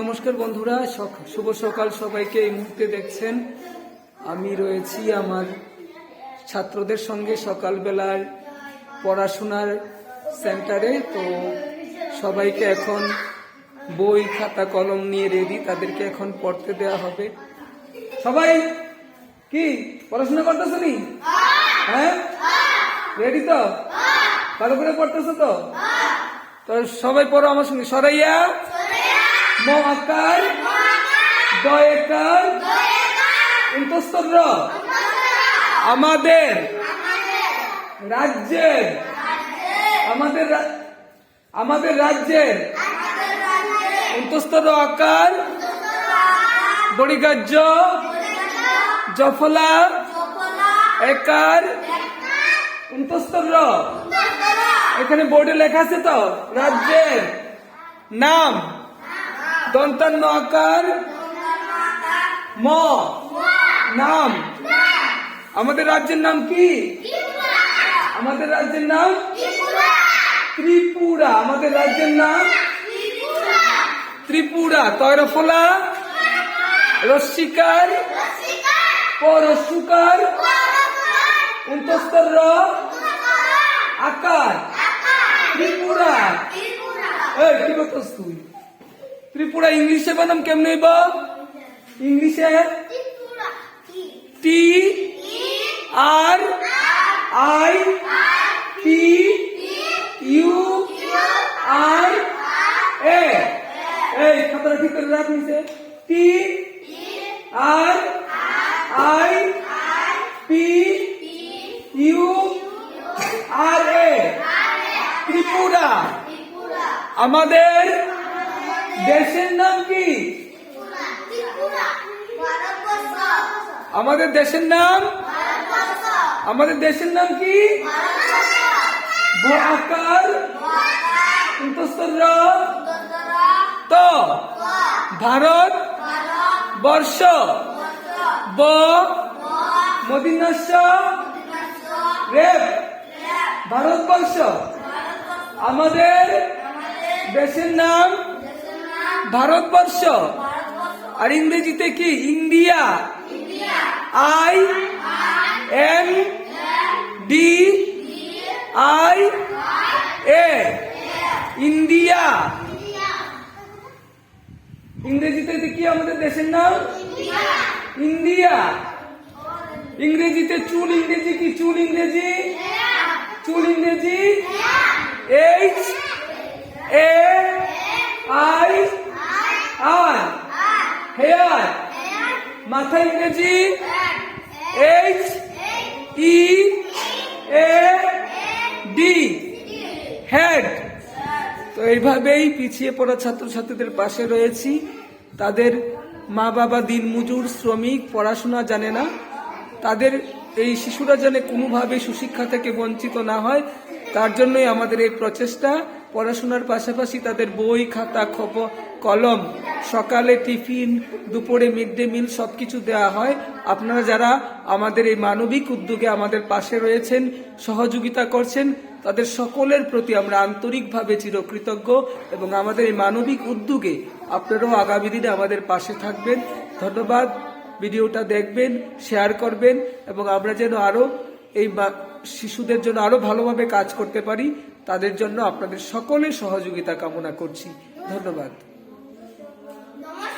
নমস্কার বন্ধুরা শুভ সকাল সবাইকে এই মুহূর্তে দেখছেন। আমি রয়েছি আমার ছাত্রদের সঙ্গে সকালবেলার পড়াশোনার সেন্টারে। তো সবাইকে এখন বই, খাতা, কলম নিয়ে রেডি তাদেরকে এখন পড়তে দেওয়া হবে। সবাই, কি, পড়াশোনা করতেছো নি? হ্যাঁ? রেডি তো? ভালো করে পড়তেছো তো? তো সবাই পড়ো আমার সঙ্গে। সরাইয়া? ম আকার দ একার ইন্তস্তর আমাদের। রাজ্যের। আমাদের আমাদের রাজ্যের। ইন্তস্তর আকার। বড়িগাজ্য জফলা। একার। ইন্তস্তর এখানে বোর্ডে লেখা আছে তো? রাজ্যের। নাম। দন্তান্ন আকার ম। নাম। আমাদের রাজ্যের নাম কি? আমাদের রাজ্যের নাম? ত্রিপুরা। আমাদের রাজ্যের নাম? ত্রিপুরা। তৈরফলা রস্মিকার পরশুকার উন্তস্তর আকার? ত্রিপুরা। কি করতেছ তুই? ত্রিপুরা ইংলিশে বানাম কেমনে বা ইংলিশে? T. R. I. P U. R A. এই খাতাটা ঠিক করে রাখ নিচে। T. R. I. P U. R A. Tripura. আমাদের দেশের নাম কি? আমাদের দেশের নাম? আমাদের দেশের নাম কি? আকার ভারত, বর্ষ, ব মদিনাস্য রেপ, ভারতবর্ষ। আমাদের দেশের নাম? ভারতবর্ষ। আর ইংরেজিতে কি? India. I M D I A. India. ইংরেজিতে কি আমাদের দেশের নাম? ইন্ডিয়া। ইংরেজিতে চুল ইংরেজি কি? চুল ইংরেজি? চুল ইংরেজি? H A I R hair মাথা ইংরেজি? H E A D head তো এইভাবেই পিছিয়ে পড়া ছাত্রছাত্রীদের পাশে রয়েছি। তাদের মা বাবা দিনমজুর, শ্রমিক, পড়াশোনা জানে না। তাদের এই শিশুরা যেন কোনোভাবে সুশিক্ষা থেকে বঞ্চিত না হয়, তার জন্যই আমাদের এই প্রচেষ্টা। পড়াশোনার পাশাপাশি তাদের বই, খাতা খপ কলম, সকালে টিফিন, দুপুরে মিড ডে মিল সব কিছু দেওয়া হয়। আপনারা যারা আমাদের এই মানবিক উদ্যোগে আমাদের পাশে রয়েছেন, সহযোগিতা করছেন, তাদের সকলের প্রতি আমরা আন্তরিকভাবে চিরকৃতজ্ঞ এবং আমাদের এই মানবিক উদ্যোগে আপনারাও আগামী দিনে আমাদের পাশে থাকবেন। ধন্যবাদ। ভিডিওটা দেখবেন শেয়ার করবেন এবং আমরা যেন আরও এই শিশুদের জন্য আরও ভালোভাবে কাজ করতে পারি, তাদের জন্য আপনাদের সকলের সহযোগিতা কামনা করছি। ধন্যবাদ।